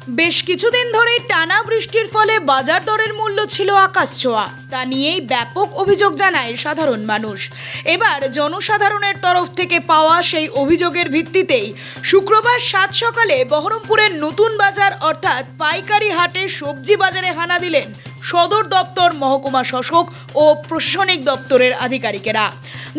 বেশ কিছুদিন ধরে টানা বৃষ্টির ফলে বাজার দরের মূল্য ছিল আকাশ ছোঁয়া। তা নিয়েই ব্যাপক অভিযোগ জানায় সাধারণ মানুষ। এবার জনসাধারণের তরফ থেকে পাওয়া সেই অভিযোগের ভিত্তিতেই শুক্রবার সাত সকালে বহরমপুরের নতুন বাজার অর্থাৎ পাইকারি হাটে সবজি বাজারে হানা দিলেন সদর দপ্তর, মহকুমা শাসক ও প্রশাসনিক দপ্তরের আধিকারিকেরা।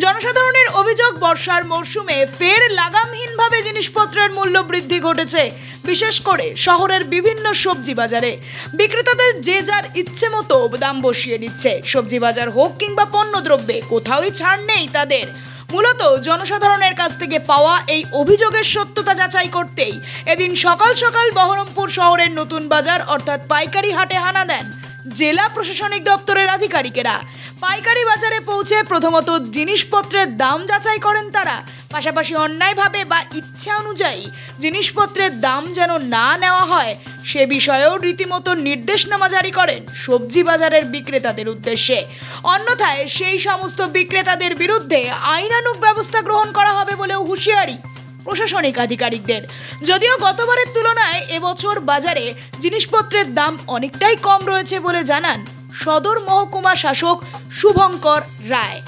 জনসাধারণের অভিযোগ, বর্ষার মরশুমে ফের লাগামহীনভাবে জিনিসপত্রের মূল্য বৃদ্ধি ঘটেছে, বিশেষ করে শহরের বিভিন্ন সবজি বাজারে। বিক্রেতাদের যে যার ইচ্ছে মতো দাম বসিয়ে দিচ্ছে। সবজি বাজার হোক কিংবা পণ্যদ্রব্যে কোথাওই ছাড় নেই তাদের। মূলত জনসাধারণের কাছ থেকে পাওয়া এই অভিযোগের সত্যতা যাচাই করতেই এদিন সকাল সকাল বহরমপুর শহরের নতুন বাজার, অর্থাৎ পাইকারি হাটে হানা দেন জেলা প্রশাসনিক দপ্তরের আধিকারিকেরা। পাইকারি বাজারে পৌঁছে প্রথমত জিনিসপত্রের দাম যাচাই করেন তারা। পাশাপাশি অন্যায়ভাবে বা ইচ্ছা অনুযায়ী জিনিসপত্রের দাম যেন না নেওয়া হয়, সে বিষয়েও রীতিমতো নির্দেশনামা জারি করেন সবজি বাজারের বিক্রেতাদের উদ্দেশ্যে। অন্যথায় সেই সমস্ত বিক্রেতাদের বিরুদ্ধে আইনানুগ ব্যবস্থা গ্রহণ করা হবে বলেও হুঁশিয়ারি। প্রশাসনিক আধিকারিকদের যদিও গতবারের তুলনায় এবছর বাজারে জিনিসপত্রের দাম অনেকটাই কম রয়েছে বলে জানান সদর মহকুমা শাসক শুভঙ্কর রায়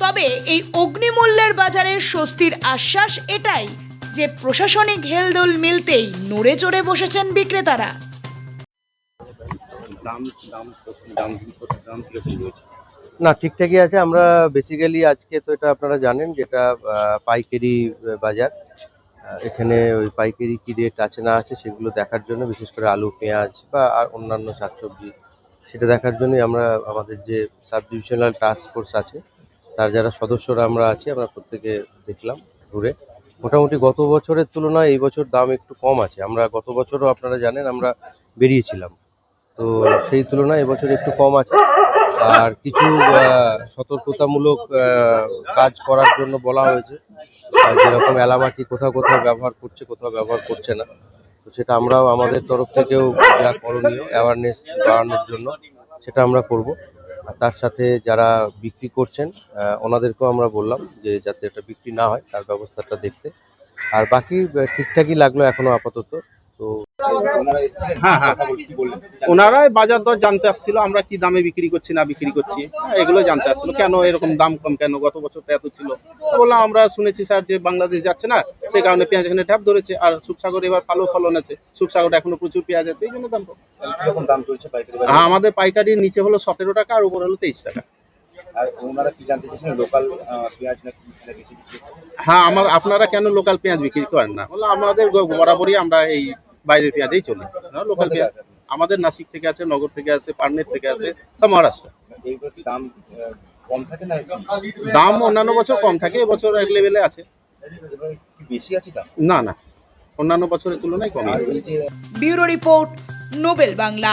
তবে এই অগ্নিমূল্যের বাজারে স্বস্তির আশ্বাস এটাই যে প্রশাসনিক হেলদোল মিলতেই নড়ে চড়ে বসেছেন বিক্রেতারা দাম দাম দাম দাম না ঠিকঠাকই আছে। আমরা বেসিক্যালি আজকে তো এটা আপনারা জানেন যেটা পাইকারি বাজার। এখানে ওই পাইকারি কি রেট আছে না আছে সেগুলো দেখার জন্য, বিশেষ করে আলু, পেঁয়াজ বা আর অন্যান্য শাকসবজি, সেটা দেখার জন্যই আমরা আমাদের যে সাব ডিভিশনাল টাস্ক ফোর্স আছে, তার যারা সদস্যরা আমরা আছি, আমরা প্রত্যেকে দেখলাম ঘুরে। মোটামুটি গত বছরের তুলনায় এই বছর দাম একটু কম আছে। আমরা গত বছরও আপনারা জানেন আমরা বেরিয়েছিলাম। তো সেই তুলনায় এবছর একটু কম আছে। আর কিছু সতর্কতামূলক কাজ করার জন্য বলা হয়েছে। যেরকম এলামাটি কোথাও কোথাও ব্যবহার করছে, কোথাও ব্যবহার করছে না। তো সেটা আমরাও আমাদের তরফ থেকেও যা করণীয় অ্যাওয়ারনেস বাড়ানোর জন্য সেটা আমরা করব। আর তার সাথে যারা বিক্রি করছেন ওনাদেরকেও আমরা বললাম যে যাতে এটা বিক্রি না হয়, তার ব্যবস্থাটা দেখতে। আর বাকি ঠিকঠাকই লাগল এখনও আপাতত। তো হ্যাঁ, হ্যাঁ। ওনারাই বাজার দর জানতে আসছিল আমরা কি দামে বিক্রি করছি না বিক্রি করছি হ্যাঁ, এগুলো জানতে আসছিল। কেন এরকম দাম কম কেন? গত বছর তো এত ছিল। তো বললাম আমরা শুনেছি স্যার যে বাংলাদেশ যাচ্ছে না সেই কারণে পেঁয়াজ এখানে ট্যাপ ধরেছে আর সুপসাগর এবার ভালো ফলন আছে। সুপসাগর এখনও প্রচুর পেঁয়াজ আছে এই জন্য দাম কম। দাম চলছে পাইকারি হ্যাঁ আমাদের পাইকারির নিচে হলো সতেরো টাকা আর উপর হলো তেইশ টাকা। আর ওনারা কি জানতে চাইছেন লোকাল পেঁয়াজ নাকি না বেশি দিচ্ছে হ্যাঁ আমার আপনারা কেন লোকাল পেঁয়াজ বিক্রি করেন না? বললাম আমাদের বরাবরই আমরা এই বাইরের পেঁয়াজেই চলে। লোকাল পেঁয়াজ আমাদের নাসিক থেকে আছে নগর থেকে আছে পার্নের থেকে আছে তা মহারাষ্ট্র। দাম কম থাকে না? দাম অন্যান্য বছর কম থাকে এবছর এক লেভেলে আছে। বেশি আছে দাম? না না। অন্যান্য বছরের তুলনায় কম আছে। Bureau report Nobel Bangla.